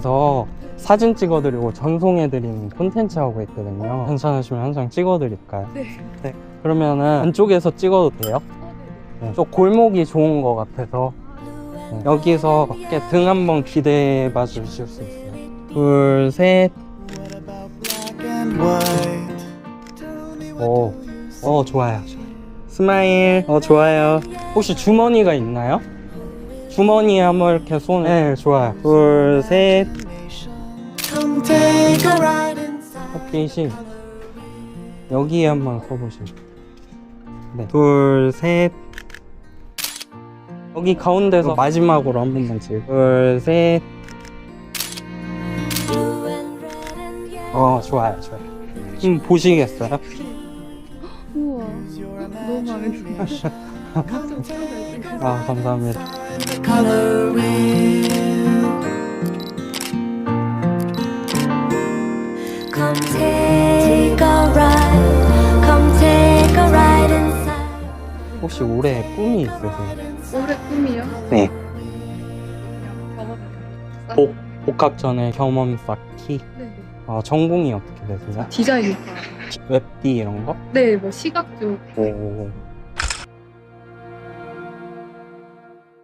그래서 사진 찍어드리고 전송해드리는 콘텐츠 하고 있거든요. 괜찮으시면 한 장 찍어드릴까요? 네. 그러면은 안쪽에서 찍어도 돼요? 네. 좀 골목이 좋은 것 같아서 네. 여기서 이렇게 등 한번 기대해 봐 주실 수 있어요? 둘, 셋. 오, 어 좋아요. 스마일, 어 좋아요. 혹시 주머니가 있나요? 주머니에 한번 이렇게 손, 네, 좋아요. 둘, 셋. 햇빛이 여기에 한번 서보시면. 네, 둘, 셋. 여기 가운데서 마지막으로 한 번만 찍어. 둘, 셋. 어, 좋아요, 좋아요. 좀 보시겠어요? 우와. 너무 마음에 들어요. 아, 감사합니다. The coloring. Come take a ride, come take a ride inside. 혹시 올해 꿈이 있으세요? 올해 꿈이요? 네. 경험. 복, 복학 전에 경험 쌓기. 네. 어, 전공이 어떻게 되세요? 디자인. 웹디 이런 거? 네, 뭐 시각 쪽. 오,